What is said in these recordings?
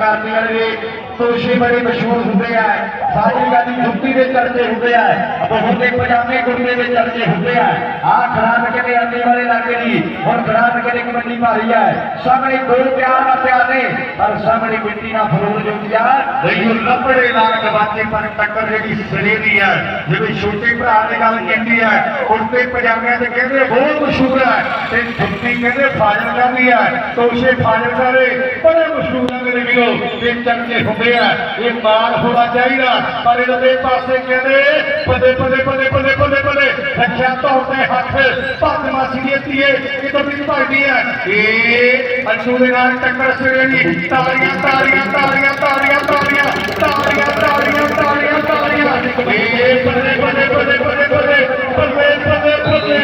ਕਰਦੀ ਵਾਲੇ ਤੋਸ਼ੇ ਬੜੇ ਮਸ਼ਹੂਰ ਹੁੰਦੇ ਆ। ਸਾਜਿਕਾ ਦੀ ਜੁੱਤੀ ਦੇ ਚਰਚੇ ਹੁੰਦੇ ਆ। ਬਹੁਤ ਦੇ ਪਜਾਮੇ ਕੁੜਤੇ ਦੇ ਚਰਚੇ ਹੁੰਦੇ ਆ। ਆ ਖਰਾਬ ਕੇ ਆਂਦੇ ਵਾਲੇ ਲਾਗੇ ਦੀ ਹੁਣ ਖਰਾਬ ਕੇ ਕਬੱਡੀ ਭਾਰੀ ਆ। ਸਾਹਮਣੇ ਦੋ ਪਿਆਰ ਦਾ ਪਿਆਰ ਨੇ और सामने बेटी ना फलोर जो दिया देखियो लपड़े लाग बाते पर टक्कर जेडी सलेरी है जिਵੇਂ ਛੋਟੇ ਭਰਾ ਦੇ ਗੱਲ ਕਹਿੰਦੀ ਹੈ, ਕੁੜਤੇ ਪਜਾਮਿਆਂ ਤੇ ਕਹਿੰਦੇ ਬਹੁਤ ਮਸ਼ਹੂਰ ਹੈ ਤੇ ਜੁੱਤੀ ਕਹਿੰਦੇ ਫਾਜ਼ਲ ਕਰਦੀ ਹੈ। ਤੋਸ਼ੇ ਫਾਜ਼ਲ ਕਰੇ ਬੜੇ ਮਸ਼ਹੂਰ ਹੈ ਮੇਰੇ ਵੀਰੋ ਤੇ ਚੰਗੇ ਹੁੰਦੇ ਆ, ਇਹ ਮਾਲ ਹੋਣਾ ਚਾਹੀਦਾ, ਪਰ ਇਹਦੇ ਪਾਸੇ ਕਹਿੰਦੇ ਪਦੇ ਪਦੇ ਪਦੇ ਰੱਖਿਆ ਤੌਰ ਤੇ ਹੱਥ ਭੱਜ ਮਾਸੀ ਦੀ ਧੀਏ ਇਹ ਤਾਂ ਵੀ ਭੱਜਦੀ ਹੈ ਇਹ ਅੰਸ਼ੂ ਦੇ ਨਾਲ ਟੱਕਰ ਸਰੇ ਦੀ ਤਾਲੀਆਂ ਤਾਲੀਆਂ ਤਾਲੀਆਂ ਤਾਲੀਆਂ ਤਾਲੀਆਂ ਤਾਲੀਆਂ ਤਾਲੀਆਂ ਤਾਲੀਆਂ ਤਾਲੀਆਂ ਇਹ ਬੱਲੇ ਬੱਲੇ ਬੱਲੇ ਬੱਲੇ ਬੱਲੇ ਬੱਲੇ ਬੱਲੇ ਬੱਲੇ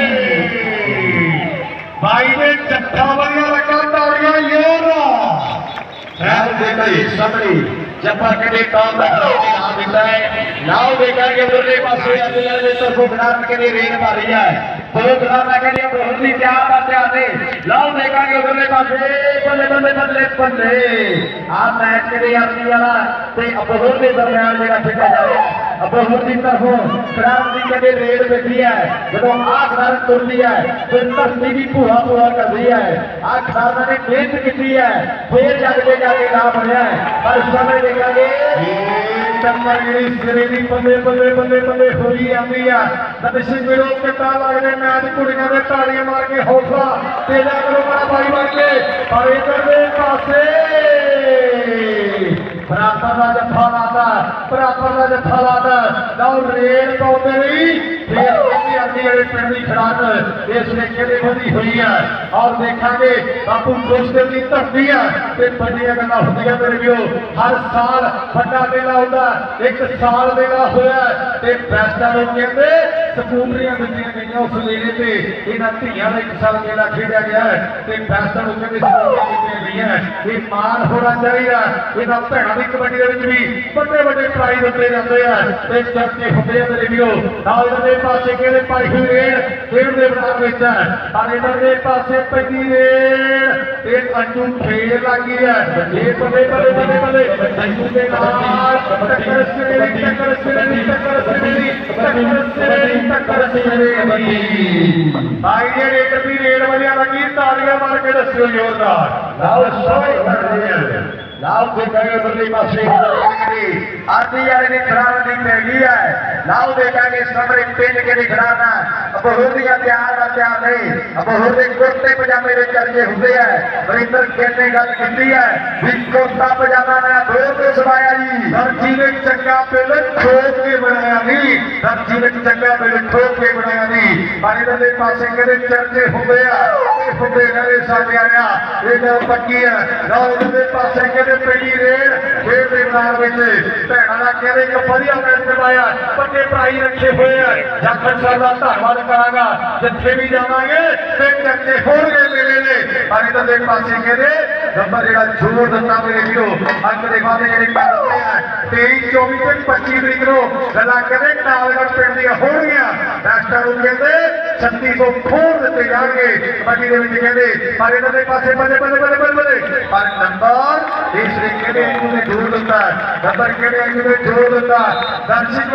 ਭਾਈ ਨੇ ਜੱਥਾ ਵਾਲੀਆਂ ਲੱਗਾ ਤਾਲੀਆਂ ਯੋਰਾ ਰਾਮ ਦੇਖਾ ਜੀ ਸਾਹਮਣੇ ਜੱਪਾ ਕਦੇ ਕੰਮ ਦਾ ਨਾਮ ਦਿੰਦਾ ਹੈ લાવ દેખાડે દોરને પાસે આલેલા ને તો સુખનાર કે રેન મારિયા બહુ સુખનાર કે લિયે બહુત ની ક્યા બાતે આતે લાવ દેખાડે દોરને પાસે બલ્લે બલ્લે બલ્લે બલ્લે આ મેચ કે રે આપની વાਲਾ ਤੇ ਅਬਹਰ ਦੇ ਦਰਮਿਆਨ ਜਿਹੜਾ ਖੇਡਿਆ ਜਾਵੇ ਅਬਹਰ ਦੀ ਤਰਫੋਂ ਖਰਾਬ ਦੀ ਕਦੇ ਰੇਡ ਬੈਠੀ ਹੈ? ਜਦੋਂ ਆਹ ਖਰਾਬ ਤੁਰਦੀ ਹੈ, ਫਿਰ ਤਸਦੀ ਦੀ ਭੂਹਾ ਭੂਹਾ ਕਰਦੀ ਹੈ। ਆਹ ਖਰਾਬਾਂ ਨੇ ਮਿਹਨਤ ਕੀਤੀ ਹੈ। ਫੇਰ ਜੱਗ ਦੇ ਜਾ ਕੇ ਨਾਮ ਬਣਿਆ ਹੈ। ਪਰ ਸਮੇਂ ਦੇਖਾਂਗੇ। ਟੱਕਰ ਜਿਹੜੀ ਸਿਰੇ ਬੱਲੇ ਬੱਲੇ ਬੱਲੇ ਬੱਲੇ ਹੋਈ ਜਾਂਦੀ ਆ। ਦਰਸ਼ਕ ਵੀਰੋ ਕਿੱਦਾਂ ਲੱਗਦੇ ਮੈਚ ਕੁੜੀਆਂ ਦੇ ਤਾੜੀਆਂ ਮਾਰ ਕੇ ਹੌਸਲਾ ਤੇਜ਼ਾ ਕਰੋ ਮੇਰਾ ਭਾਈ ਬਣ ਕੇ। ਪਰ ਇਧਰ ਦੇ ਪਾਸੇ ਬਰਾਬਰ ਦਾ ਜੱਫਾ ਲਾਦਾ ਬਰਾਬਰ ਦਾ ਜੱਫਾ ਲਾਦਾ ਲਓ ਰੇਲ ਪਾਉਂਦੇ ਨਹੀਂ ਫੇਰ ਕਹਿੰਦੀ ਆਂਦੀ ਪਿੰਡ ਦੀ ਖੜਾਕ ਇਸ ਨੇ ਕਿਹਦੇ ਵਧੀ ਹੋਈ ਹੈ ਔਰ ਦੇਖਾਂਗੇ ਬਾਪੂ ਦੋਸਤੇ ਦੀ ਧਰਤੀ ਹੈ ਤੇ ਵੱਡੀਆਂ ਗੱਲਾਂ ਹੁੰਦੀਆਂ ਮੇਰੇ ਵੀਰੋ। ਹਰ ਸਾਲ ਵੱਡਾ ਮੇਲਾ ਹੁੰਦਾ, ਇੱਕ ਸਾਲ ਮੇਲਾ ਹੋਇਆ ਤੇ ਬੈਸਟਾਂ ਨੂੰ ਕਹਿੰਦੇ ਸਕੂਟਰੀਆਂ ਦਿੱਤੀਆਂ ਗਈਆਂ ਉਸ ਵੇਲੇ ਤੇ। ਇਹਨਾਂ ਧੀਆਂ ਦਾ ਇੱਕ ਸਾਲ ਮੇਲਾ ਖੇਡਿਆ ਗਿਆ ਤੇ ਬੈਸਟਾਂ ਨੂੰ ਕਹਿੰਦੇ ਸਕੂਟਰੀਆਂ ਦਿੱਤੀਆਂ ਗਈਆਂ। ਇਹ ਮਾਣ ਹੋਣਾ ਚਾਹੀਦਾ। ਇਹਨਾਂ ਭੈਣਾਂ ਦੀ ਕਬੱਡੀ ਦੇ ਵਿੱਚ ਵੀ ਵੱਡੇ ਵੱਡੇ ਪ੍ਰਾਈਜ਼ ਦਿੱਤੇ ਜਾਂਦੇ ਆ। ਤੇ ਚਰਚੇ ਹੁੰਦੇ ਆ ਮੇਰੇ ਵੀਰੋ। ਨਾਲ ਦੇ ਪਾਸੇ ਕਹਿੰਦੇ ਪਾਈ ਰੇਡ ਖੇਡ ਦੇ ਮੈਦਾਨ ਵਿੱਚ ਹੈ। ਪਰ ਇਹਨਾਂ ਦੇ ਪਾਸੇ ਪੈਂਦੀ ਰੇਡ। ਇਹ ਅੰਜੂ ਖੇਡ ਲੱਗੀ ਹੈ। ਇਹ ਬੱਲੇ ਬੱਲੇ ਬੱਲੇ ਬੱਲੇ ਅੰਜੂ ਦੇ ਨਾਲ ਟੱਕਰ ਸਿਰੇ ਦੀ, ਟੱਕਰ ਸਿਰੇ ਦੀ, ਟੱਕਰ ਸਿਰੇ ਦੀ, ਟੱਕਰ ਸਿਰੇ ਦੀ, ਟੱਕਰ ਸਿਰੇ ਦੀ। ਭਾਈ ਜੀ, ਰੇਡ ਵੀ ਰੇਡ ਵਾਲਿਆਂ ਲੱਗੀ ਤਾੜੀਆਂ ਮਾਰ ਕੇ ਦੱਸਿਓ ਜ਼ੋਰਦਾਰ। ਲਾਓ ਸੋਏ ਕਰਦੇ ਆ। ਲਾਓ ਦੇ ਕਰੇ ਬੱਲੇ ਪਾਸੇ ਆਦੀ ਵਾਲੇ ਦੀ ਖਰਾਬ ਦੀ ਪੈ ਗਈ ਹੈ ਲਾਓ ਦੇਖਾਂਗੇ ਸਮਰੇ ਪਿੰਡ ਕੇ ਦੀ ਖਰਾਬਾ ਬਹੁਤ ਦੀਆਂ ਪਿਆਰ ਦਾ ਪਿਆਰ ਨਹੀਂ। ਬਹੁਤ ਦੇ ਕੁਰਤੇ ਪਜਾਮੇ ਦੇ ਚਰਚੇ ਹੁੰਦੇ ਆ। ਵਰਿੰਦਰ ਖੇਡ ਨੇ ਗੱਲ ਕੀਤੀ ਹੈ। ਵੀ ਕੁਰਤਾ ਪਜਾਮਾ ਨਾ ਦੋ ਤੇ ਸਵਾਇਆ ਜੀ। ਦਰਜੀ ਨੇ ਚੰਗਾ ਪਿਲ ਠੋਕ ਕੇ ਬਣਾਇਆ ਨਹੀਂ ਦਰਜੀ ਨੇ ਚੰਗਾ ਪਿਲ ਠੋਕ ਕੇ ਬਣਾਇਆ ਨਹੀਂ ਪਰ ਇਹਨਾਂ ਦੇ ਪਾਸੇ ਕਹਿੰਦੇ ਚਰਚੇ ਹੁੰਦੇ ਆ? ਇਹ ਹੁੰਦੇ ਰਹੇ ਸਾਡੇ ਆਇਆ ਇਹ ਗੱਲ ਪੱਕੀ ਹੈ। ਨਾ ਇਹਨਾਂ ਦੇ ਪਾਸੇ ਕਹਿੰਦੇ ਪਹਿਲੀ ਰੇਡ ਖੇਡ ਦੇ ਮੈਦਾਨ ਵਿੱਚ। ਭੈਣਾਂ ਦਾ ਕਹਿੰਦੇ ਇੱਕ ਵਧੀਆ ਮੈਚ ਕਰਵਾਇਆ ਪੱਕੇ ਭਰਾਈ ਰੱਖੇ ਹੋਏ ਆ। ਜਾਖੜ ਸਾਹਿਬ ਦਾ ਧੰਨਵਾਦ ਕਰਾਂਗਾ। ਜਿੱਥੇ ਵੀ ਜਾਵਾਂਗੇ ਤੇ ਚਰਚੇ ਹੋਣਗੇ ਮੇਰੇ ਨੇ ਪਰ ਇਹਨਾਂ ਦੇ ਪਾਸੇ ਕਹਿੰਦੇ, ਨੰਬਰ ਜਿਹੜਾ ਜ਼ੋਰ ਦਿੱਤਾ ਮੇਰੇ ਵੀਰੋ। ਅੰਕ ਦੇ ਵਾਅਦੇ ਜਿਹੜੇ ਕਰਦੇ ਆ 23 24 ਤੇ 25 ਤਰੀਕ ਨੂੰ ਗੱਲਾਂ ਕਹਿੰਦੇ ਨਾਲਗੜ ਪਿੰਡ ਦੀਆਂ ਹੋਣਗੀਆਂ। ਰਾਸ਼ਟਰ ਨੂੰ ਕਹਿੰਦੇ 3600 ਖੋਲ ਦਿੱਤੇ ਜਾਣਗੇ। ਕਬੱਡੀ ਦੇ ਵਿੱਚ ਕਹਿੰਦੇ, ਪਰ ਇਹਨਾਂ ਦੇ ਪਾਸੇ ਬੱਲੇ ਬੱਲੇ ਬੱਲੇ ਬੱਲੇ। पर नंबर तीसरे के लिए अंग में जोड़ होता है नंबर के लिए अंग होता है दर्शक